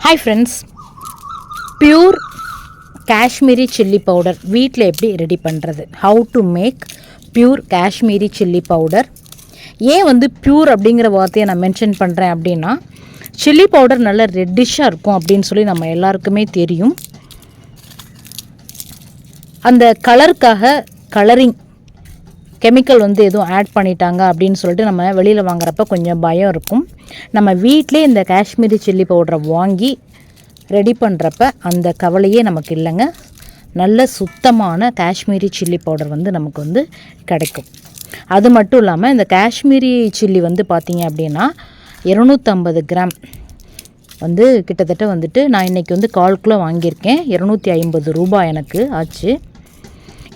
Hi friends pure Kashmiri chilli powder வீட்டில் எப்படி ready பண்ணுறது how to make pure Kashmiri chilli powder ஏன் வந்து பியூர் அப்படிங்கிற வார்த்தையை நான் மென்ஷன் பண்ணுறேன் அப்படின்னா சில்லி பவுடர் நல்ல ரெட்டிஷாக இருக்கும் அப்படின்னு சொல்லி நம்ம எல்லாருக்குமே தெரியும். அந்த கலருக்காக கலரிங் கெமிக்கல் வந்து எதுவும் ஆட் பண்ணிட்டாங்க அப்படின்னு சொல்லிட்டு நம்ம வெளியில் வாங்குறப்ப கொஞ்சம் பயம் இருக்கும். நம்ம வீட்டிலே இந்த காஷ்மீரி சில்லி பவுடரை வாங்கி ரெடி பண்ணுறப்ப அந்த கவலையே நமக்கு இல்லைங்க. நல்ல சுத்தமான காஷ்மீரி சில்லி பவுடர் வந்து நமக்கு வந்து கிடைக்கும். அது மட்டும் இல்லாமல் இந்த காஷ்மீரி சில்லி வந்து பார்த்திங்க அப்படின்னா இரநூத்தம்பது கிராம் வந்து கிட்டத்தட்ட வந்துட்டு நான் இன்றைக்கி வந்து கால் கிலோ வாங்கியிருக்கேன். இரநூத்தி ஐம்பது ரூபாய் எனக்கு ஆச்சு.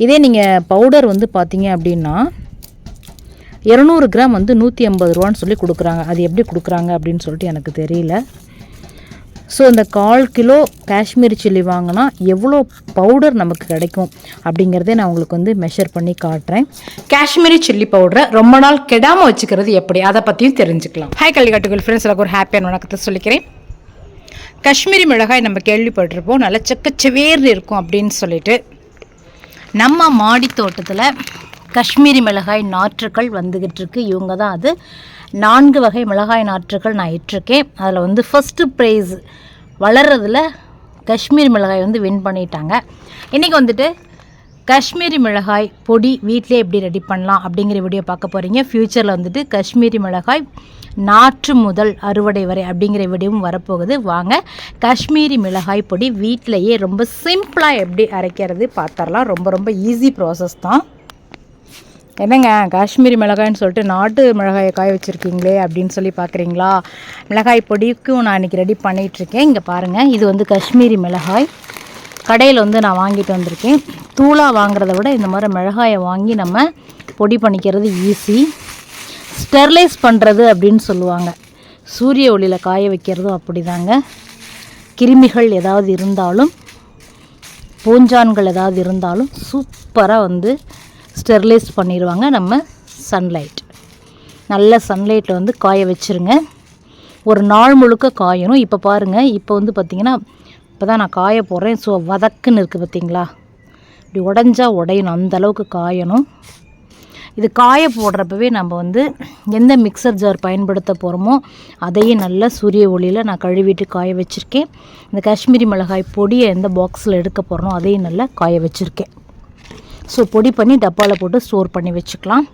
இதே நீங்கள் பவுடர் வந்து பார்த்தீங்க அப்படின்னா இரநூறு கிராம் வந்து நூற்றி ஐம்பது ரூபான்னு சொல்லி கொடுக்குறாங்க. அது எப்படி கொடுக்குறாங்க அப்படின்னு சொல்லிட்டு எனக்கு தெரியல. ஸோ இந்த கால் கிலோ காஷ்மீரி சில்லி வாங்கினா எவ்வளோ பவுடர் நமக்கு கிடைக்கும் அப்படிங்கிறதே நான் உங்களுக்கு வந்து மெஷர் பண்ணி காட்டுறேன். காஷ்மீரி சில்லி பவுடரை ரொம்ப நாள் கெடாமல் வச்சுக்கிறது எப்படி? அதை பற்றியும் தெரிஞ்சுக்கலாம். ஹாய் கல்விகாட்டுகள் ஃப்ரெண்ட்ஸ் எனக்கு ஒரு ஹாப்பியான வணக்கத்தை சொல்லிக்கிறேன். காஷ்மீரி மிளகாய் நம்ம கேள்விப்பட்டிருப்போம். நல்லா செக்கச்சவேர்னு இருக்கும் அப்படின்னு சொல்லிட்டு. நம்ம மாடி தோட்டத்தில் காஷ்மீரி மிளகாய் நாற்றுக்கள் வந்துக்கிட்டு இருக்கு. இவங்க தான் அது. நான்கு வகை மிளகாய் நாற்றுக்கள் நான் இட்டிருக்கேன். அதில் வந்து ஃபஸ்ட்டு ப்ரைஸ் வளர்கிறதுல காஷ்மீரி மிளகாய் வந்து வின் பண்ணிட்டாங்க. இன்றைக்கி வந்துட்டு காஷ்மீரி மிளகாய் பொடி வீட்டிலே எப்படி ரெடி பண்ணலாம் அப்படிங்கிற வீடியோ பார்க்க போகிறீங்க ஃப்யூச்சரில் வந்துட்டு காஷ்மீரி மிளகாய் நாற்று முதல் அறுவடை வரை அப்படிங்கிற வீடியோவும் வரப்போகுது. வாங்க காஷ்மீரி மிளகாய் பொடி வீட்டிலையே ரொம்ப சிம்பிளாக எப்படி அரைக்கிறது பார்த்துடலாம். ரொம்ப ரொம்ப ஈஸி ப்ராசஸ் தான். என்னங்க காஷ்மீரி மிளகாய்னு சொல்லிட்டு நாட்டு மிளகாயை காய வச்சுருக்கீங்களே அப்படின்னு சொல்லி பார்க்குறீங்களா? மிளகாய் பொடிக்கும் நான் இன்றைக்கி ரெடி பண்ணிகிட்ருக்கேன். இங்கே பாருங்கள் இது வந்து காஷ்மீரி மிளகாய். கடையில் வந்து நான் வாங்கிட்டு வந்திருக்கேன். தூளாக வாங்குறத விட இந்த மாதிரி மிளகாயை வாங்கி நம்ம பொடி பண்ணிக்கிறது ஈஸி ஸ்டெர்லைஸ் பண்ணுறது அப்படின்னு சொல்லுவாங்க. சூரிய ஒளியில் காய வைக்கிறதும் அப்படி தாங்க கிருமிகள் ஏதாவது இருந்தாலும் பூஞ்சான்கள் ஏதாவது இருந்தாலும் சூப்பராக வந்து ஸ்டெர்லைஸ் பண்ணிடுவாங்க நம்ம சன்லைட் நல்ல சன்லைட்டில் வந்து காய வச்சுருங்க. ஒரு நாள் முழுக்க காயணும். இப்போ பாருங்கள் இப்போ வந்து பார்த்திங்கன்னா இப்போ தான் நான் காய போடுறேன். ஸோ வதக்குன்னு இருக்குது பார்த்திங்களா இப்படி உடஞ்சா உடையணும். அந்தளவுக்கு காயணும். இது காய போடுறப்பவே நம்ம வந்து எந்த மிக்சர் ஜார் பயன்படுத்த போகிறோமோ அதையும் நல்லா சூரிய ஒளியில் நான் கழுவிட்டு காய வச்சுருக்கேன். இந்த காஷ்மீரி மிளகாய் பொடியை எந்த பாக்ஸில் எடுக்க போகிறோமோ அதையும் நல்லா காய வச்சுருக்கேன். ஸோ பொடி பண்ணி டப்பாவில் போட்டு ஸ்டோர் பண்ணி வச்சுக்கலாம்.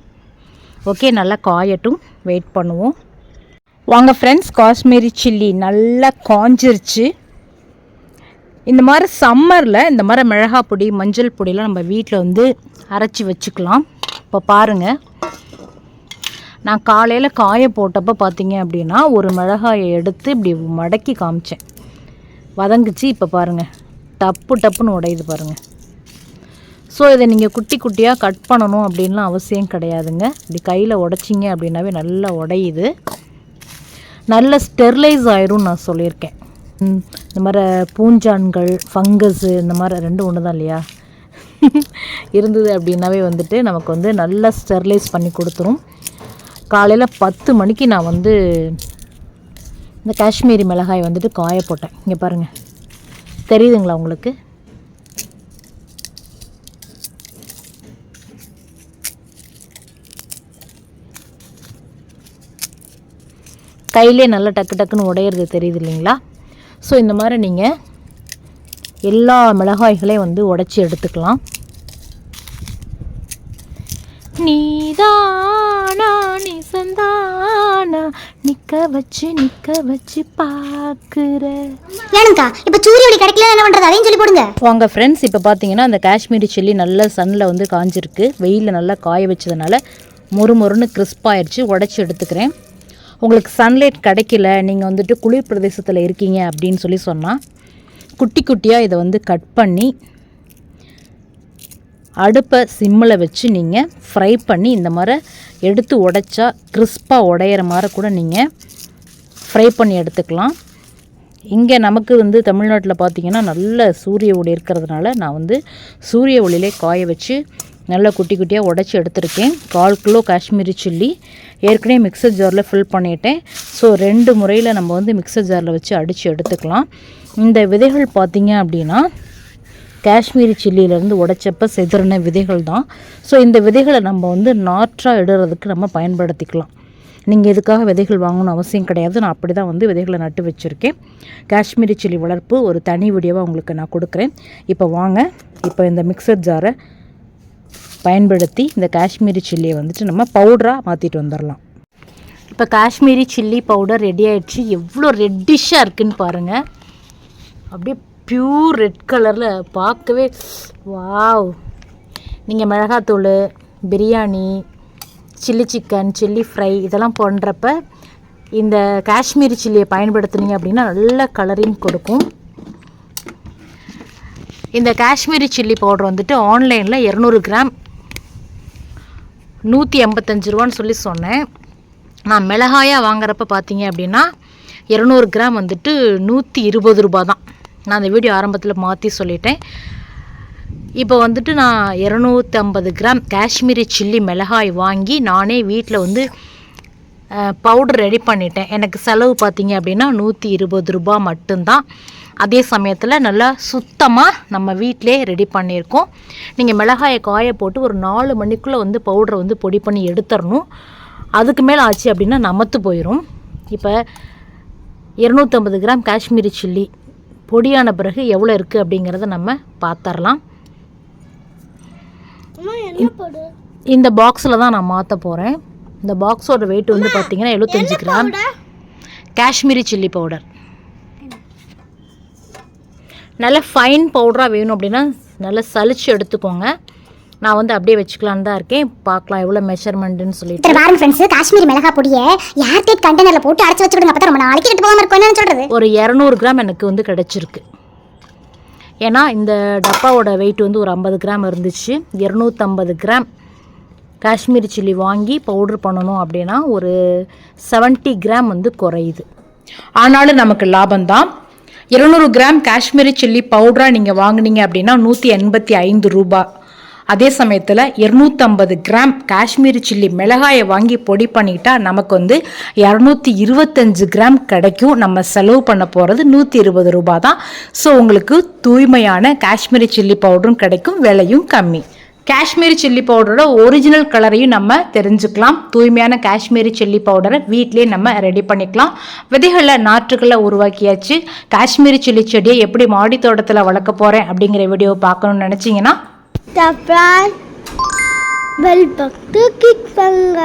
ஓகே நல்லா காயட்டும். வெயிட் பண்ணுவோம். வாங்க ஃப்ரெண்ட்ஸ் காஷ்மீரி சில்லி நல்லா காஞ்சிருச்சு. இந்த மாதிரி சம்மரில் இந்த மாதிரி மிளகா பொடி மஞ்சள் பொடியெலாம் நம்ம வீட்டில் வந்து அரைச்சி வச்சுக்கலாம். இப்போ பாருங்கள் நான் காலையில் காய போட்டப்போ பார்த்தீங்க அப்படின்னா ஒரு மிளகாயை எடுத்து இப்படி மடக்கி காமிச்சேன். வதங்குச்சு இப்போ பாருங்கள் டப்பு டப்புன்னு உடையுது பாருங்கள் ஸோ இதை நீங்கள் குட்டி குட்டியாக கட் பண்ணணும் அப்படின்லாம் அவசியம் கிடையாதுங்க. இப்படி கையில் உடைச்சிங்க அப்படின்னாவே நல்லா உடையுது. நல்ல ஸ்டெர்லைஸ் ஆயிரும் நான் சொல்லியிருக்கேன். ம், இந்த மாதிரி பூஞ்சான்கள் ஃபங்கஸு இந்த மாதிரி ரெண்டும் ஒன்று தான் இல்லையா? இருந்தது அப்படின்னாவே வந்துட்டு நமக்கு வந்து நல்லா ஸ்டெர்லைஸ் பண்ணி கொடுத்துரும். காலையில் பத்து மணிக்கு நான் வந்து இந்த காஷ்மீரி மிளகாய் வந்துட்டு காய போட்டேன். இங்கே பாருங்கள் தெரியுதுங்களா உங்களுக்கு? கையிலே நல்லா டக்கு டக்குன்னு உடையிறது தெரியுது இல்லைங்களா? ஸோ இந்த மாதிரி நீங்கள் எல்லா மிளகாய்களையும் வந்து உடச்சி எடுத்துக்கலாம். நீதானா நிசந்தானா? நிக்க வச்சு நிக்க வச்சு பார்க்குற. ஏனுங்கக்கா இப்ப சூரிய ஒளி கிடைக்கல என்ன பண்றது? அதையும் சொல்லி போடுங்க. வாங்க ஃப்ரெண்ட்ஸ் இப்போ பார்த்தீங்கன்னா அந்த காஷ்மீரி சில்லி நல்ல சன்னில் வந்து காஞ்சிருக்கு. வெயிலில் நல்லா காய வச்சதுனால மொறு மொறுன்னு crisp ஆயிடுச்சு உடச்சி எடுத்துக்கிறேன். உங்களுக்கு சன்லைட் கிடைக்கல நீங்கள் வந்துட்டு குளிர் பிரதேசத்தில் இருக்கீங்க அப்படின்னு சொல்லி சொன்னால் குட்டி குட்டியாக இதை வந்து கட் பண்ணி அடுப்பை சிம்மில் வச்சு நீங்கள் ஃப்ரை பண்ணி இந்த மாதிரி எடுத்து உடைச்சா கிறிஸ்பாக உடையிற மாதிரி கூட நீங்கள் ஃப்ரை பண்ணி எடுத்துக்கலாம். இங்கே நமக்கு வந்து தமிழ்நாட்டில் பார்த்தீங்கன்னா நல்ல சூரிய ஒளி இருக்கிறதுனால நான் வந்து சூரிய ஒளியிலே காய வச்சு நல்லா குட்டி குட்டியாக உடச்சி எடுத்திருக்கேன். கால் கிலோ காஷ்மீரி சில்லி ஏற்கனவே மிக்சர் ஜாரில் ஃபில் பண்ணிட்டேன். ஸோ ரெண்டு முறையில் நம்ம வந்து மிக்சர் ஜாரில் வச்சு அடித்து எடுத்துக்கலாம். இந்த விதைகள் பார்த்தீங்க அப்படின்னா காஷ்மீரி சில்லியிலேருந்து உடைச்சப்ப செதுறின விதைகள் தான். ஸோ இந்த விதைகளை நம்ம வந்து நாற்றாக இடுறதுக்கு நம்ம பயன்படுத்திக்கலாம். நீங்கள் இதுக்காக விதைகள் வாங்கணும் அவசியம் கிடையாது. நான் அப்படி தான் வந்து விதைகளை நட்டு வச்சுருக்கேன். காஷ்மீரி சில்லி வளர்ப்பு ஒரு தனி வீடியோவாக உங்களுக்கு நான் கொடுக்குறேன். இப்போ வாங்க. இப்போ இந்த மிக்சர் ஜாரை பயன்படுத்தி இந்த காஷ்மீரி சில்லியை வந்துட்டு நம்ம பவுடராக மாற்றிட்டு வந்துடலாம் இப்போ காஷ்மீரி சில்லி பவுடர் ரெடி ஆயிடுச்சு. எவ்வளோ ரெட்டிஷாக இருக்குதுன்னு பாருங்கள் அப்படியே பியூர் ரெட் கலரில் பார்க்கவே வாவ் நீங்கள் மிளகாத்தூள் biryani chilli chicken chilli fry இதெல்லாம் பண்ணுறப்ப இந்த காஷ்மீரி சில்லியை பயன்படுத்துனீங்க அப்படின்னா நல்ல கலரிங் கொடுக்கும். இந்த காஷ்மீரி சில்லி பவுடர் வந்துட்டு ஆன்லைனில் இரநூறு கிராம். நூற்றி எண்பத்தஞ்சு ரூபான்னு சொல்லி சொன்னேன். நான் மிளகாயாக வாங்குறப்ப பார்த்தீங்க அப்படின்னா இரநூறு கிராம் வந்துட்டு நூற்றி இருபது ரூபா தான் நான் அந்த வீடியோ ஆரம்பத்தில் மாற்றி சொல்லிட்டேன். இப்போ வந்துட்டு நான் இரநூத்தம்பது கிராம் காஷ்மீரி சில்லி மிளகாய் வாங்கி நானே வீட்டில் வந்து பவுடர் ரெடி பண்ணிட்டேன். எனக்கு செலவு பார்த்தீங்க அப்படின்னா நூற்றி இருபது ரூபா மட்டும்தான். அதே சமயத்தில் நல்லா சுத்தமாக நம்ம வீட்டிலே ரெடி பண்ணியிருக்கோம். நீங்கள் மிளகாயை காய போட்டு ஒரு நாலு மணிக்குள்ளே வந்து பவுடரை வந்து பொடி பண்ணி எடுத்துடணும் அதுக்கு மேலே ஆச்சு அப்படின்னா நமத்து போயிடும் இப்போ இரநூத்தம்பது கிராம் காஷ்மீரி சில்லி பொடியான பிறகு எவ்வளோ இருக்குது அப்படிங்கிறத நம்ம பார்த்துடலாம் இந்த பாக்ஸில் தான் நான் மாற்ற போகிறேன் இந்த பாக்ஸோட வெயிட் வந்து பார்த்தீங்கன்னா எழுபத்தஞ்சு கிராம். காஷ்மீரி சில்லி பவுடர் நல்ல ஃபைன் பவுடராக வேணும் அப்படின்னா நல்லா சலிச்சு எடுத்துக்கோங்க. நான் வந்து அப்படியே வச்சுக்கலான்னு தான் இருக்கேன். பார்க்கலாம் எவ்வளோ மெஷர்மெண்ட்டுன்னு சொல்லிட்டு. பாருங்க ஃப்ரெண்ட்ஸ் காஷ்மீரி மிளகா பொடியை ஏர்டைட் கண்டெய்னர்ல போட்டு அடைச்சு வச்சுடுங்க அப்பதான் ரொம்ப நாளைக்கு கெட்டு போகாம இருக்கும். சொல்றது? ஒரு இரநூறு கிராம் எனக்கு வந்து கிடச்சிருக்கு. ஏன்னா இந்த டப்பாவோட வெயிட் வந்து ஒரு ஐம்பது கிராம் இருந்துச்சு. இரநூத்தம்பது கிராம் காஷ்மீரி சில்லி வாங்கி பவுடர் பண்ணணும் அப்படின்னா ஒரு 70 கிராம் வந்து குறையுது. ஆனாலும் நமக்கு லாபம்தான். இருநூறு கிராம் காஷ்மீரி சில்லி பவுடராக நீங்கள் வாங்குனீங்க அப்படின்னா நூற்றி எண்பத்தி ஐந்து ரூபாய். அதே சமயத்தில் இரநூத்தம்பது கிராம் காஷ்மீரி சில்லி மிளகாயை வாங்கி பொடி பண்ணிட்டா நமக்கு வந்து இரநூத்தி இருபத்தஞ்சு கிராம் கிடைக்கும். நம்ம செலவு பண்ண போகிறது நூற்றி இருபது ரூபாய் தான் ஸோ உங்களுக்கு தூய்மையான காஷ்மீரி சில்லி பவுடரும் கிடைக்கும் விலையும் கம்மி. காஷ்மீரி சில்லி பவுடரோட ஒரிஜினல் கலரையும் நம்ம தெரிஞ்சுக்கலாம். தூய்மையான காஷ்மீரி சில்லி பவுடரை வீட்டிலேயே நம்ம ரெடி பண்ணிக்கலாம். விதைகளை நாற்றுகளை உருவாக்கியாச்சு. காஷ்மீரி சில்லி செடியை எப்படி மாடி தோட்டத்தில் வளர்க்க போகிறேன் அப்படிங்கிற வீடியோ பார்க்கணும்னு நினச்சிங்கன்னா சப்ரான் பெல் பக்து கிளிக் பண்ணுங்க